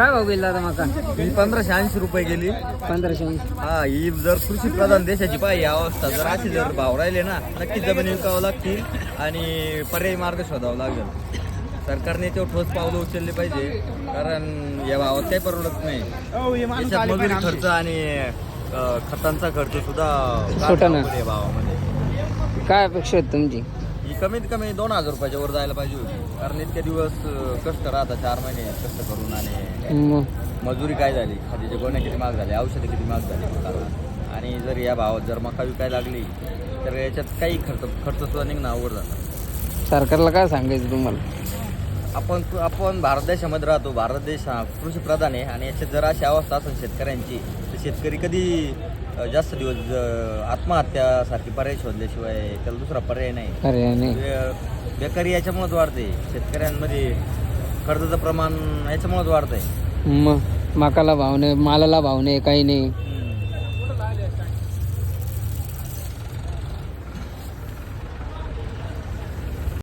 काय भाव गेला आता माका? ही पंधराशे ऐंशी रुपये गेली. पंधराशे ऐंशी. हा ही जर कृषी प्रधान देशाची पाहिजे अवस्था जर असे जर भाव राहिले ना नक्कीच जमिनी विकावं लागतील आणि पर्यायी मार्ग शोधावा लागेल. सरकारने तो ठोस पावलं उचलले पाहिजे कारण या भावात काही परवडत नाही. याच्यात मजुरी खर्च आणि अं, खतांचा खर्च सुद्धा छोटा ना. या भावामध्ये. काय अपेक्षा आहेत तुमची? ही कमीत कमी दोन हजार रुपयाच्या वर जायला पाहिजे होती. कारण इतके दिवस अं, कष्ट राहतात चार महिने कष्ट करून आणि मग? मजुरी काय झाली? खादीचे गोण्या किती महाग झाले? औषधे किती महाग झाली? आणि जर या भावात जर मका विकायला लागली तर याच्यात काही खर्च खर्च सुद्धा निघणं अवघड जातं. सरकारला काय सांगायचं तुम्हाला? आपण आपण भारत देशामध्ये राहतो. भारत देश हा कृषी प्रधान आहे आणि याच्यात जर अशी अवस्था असेल शेतकऱ्यांची तर शेतकरी कधी जास्त दिवस ज- आत्महत्यासारखी पर्याय शोधल्याशिवाय त्याला दुसरा पर्याय नाही. नाही. बे- बेकारी याच्यामुळेच वाढते शेतकऱ्यांमध्ये कर्जाचं प्रमाण याच्यामुळेच वाढतंय. मग मकाला भाव नाही मालाला भाव नाही काही नाही.